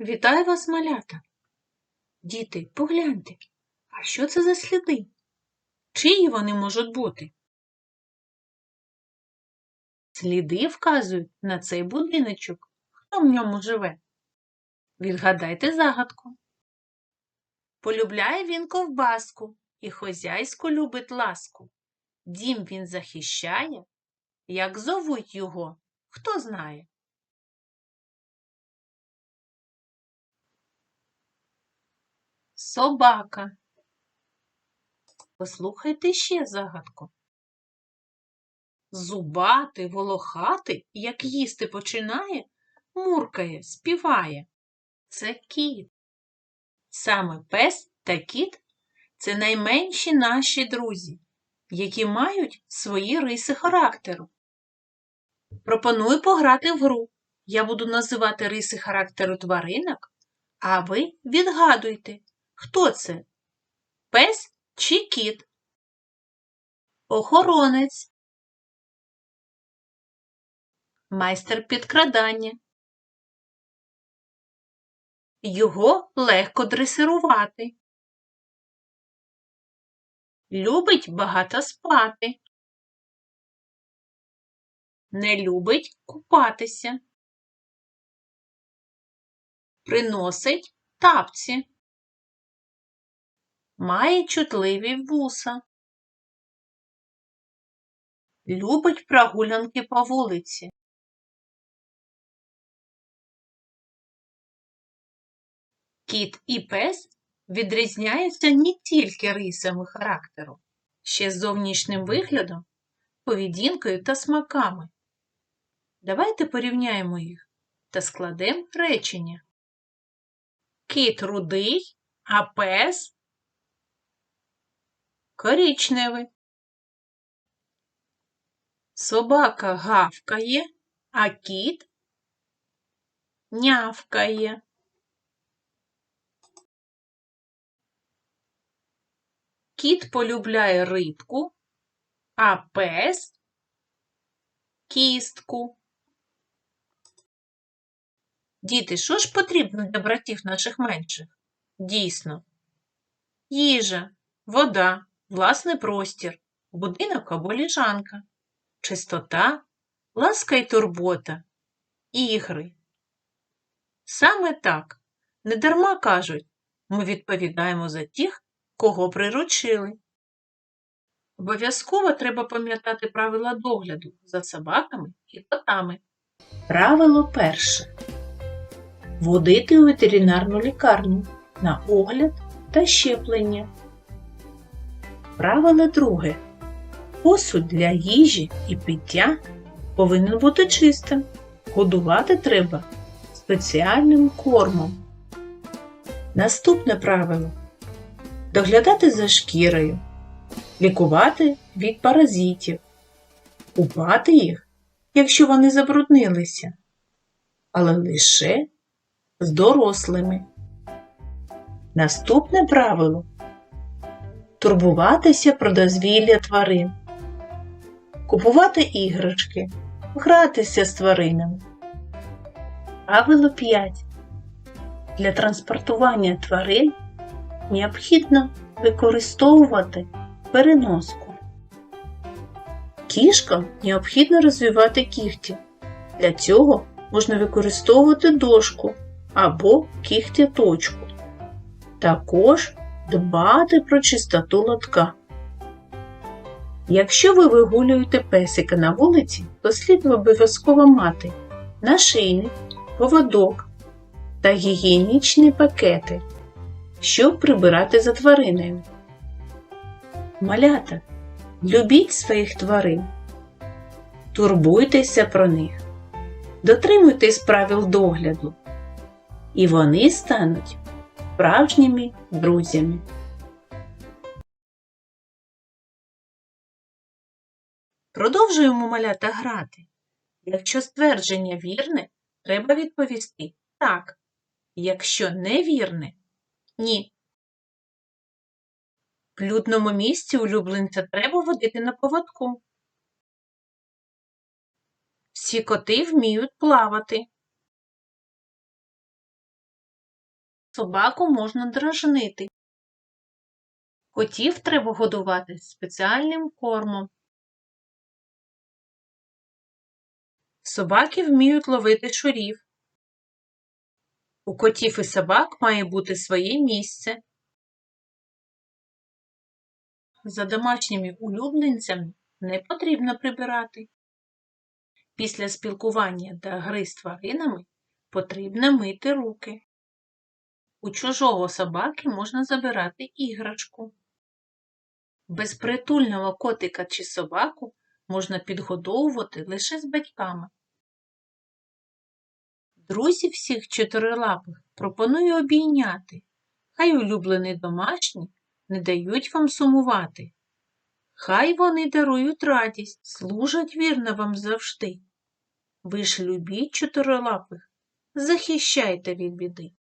Вітаю вас, малята! Діти, погляньте, а що це за сліди? Чиї вони можуть бути? Сліди вказують на цей будиночок. Хто в ньому живе? Відгадайте загадку. Полюбляє він ковбаску і хозяйську любить ласку. Дім він захищає, як зовуть його, хто знає? Собака. Послухайте ще загадку. Зубатий, волохатий, як їсти починає, муркає, співає. Це кіт. Саме пес та кіт це найменші наші друзі, які мають свої риси характеру. Пропоную пограти в гру. Я буду називати риси характеру тваринок, а ви відгадуйте, хто це? Пес чи кіт? Охоронець. Майстер підкрадання. Його легко дресирувати. Любить багато спати. Не любить купатися. Приносить тапці. Має чутливі вуса. Любить прогулянки по вулиці. Кіт і пес відрізняються не тільки рисами характеру, ще з зовнішнім виглядом, поведінкою та смаками. Давайте порівняємо їх та складемо речення. Кіт рудий, а пес коричневий. Собака гавкає, а кіт нявкає. Кіт полюбляє рибку, а пес кістку. Діти, що ж потрібно для братів наших менших? Дійсно, їжа, вода, власний простір, будинок або ліжанка, чистота, ласка й турбота, ігри. Саме так, недарма кажуть, ми відповідаємо за тих, кого приручили. Обов'язково треба пам'ятати правила догляду за собаками і котами. Правило перше. Водити у ветеринарну лікарню на огляд та щеплення. Правило друге. Посуд для їжі і пиття повинен бути чистим. Годувати треба спеціальним кормом. Наступне правило доглядати за шкірою, лікувати від паразитів, купати їх, якщо вони забруднилися, але лише з дорослими. Наступне правило турбуватися про дозвілля тварин, купувати іграшки, гратися з тваринами. Правило 5. Для транспортування тварин необхідно використовувати переноску. Кішкам необхідно розвивати кігті. Для цього можна використовувати дошку або кігтяточку. Також дбати про чистоту лотка. Якщо ви вигулюєте песика на вулиці, то слід обов'язково мати нашийник, поводок та гігієнічні пакети щоб прибирати за твариною. Малята, любіть своїх тварин, турбуйтеся про них, дотримуйтесь правил догляду, і вони стануть справжніми друзями. Продовжуємо малята грати. Якщо ствердження вірне, треба відповісти так. Якщо невірне, ні. В людному місці улюбленця треба водити на поводку. Всі коти вміють плавати. Собаку можна дражнити. Котів треба годувати спеціальним кормом. Собаки вміють ловити щурів. У котів і собак має бути своє місце. За домашніми улюбленцями не потрібно прибирати. Після спілкування та гри з тваринами потрібно мити руки. У чужого собаки можна забирати іграшку. Безпритульного котика чи собаку можна підгодовувати лише з батьками. Друзі всіх чотирилапих пропоную обійняти. Хай улюблені домашні не дають вам сумувати. Хай вони дарують радість, служать вірно вам завжди. Ви ж любіть чотирилапих, захищайте від біди.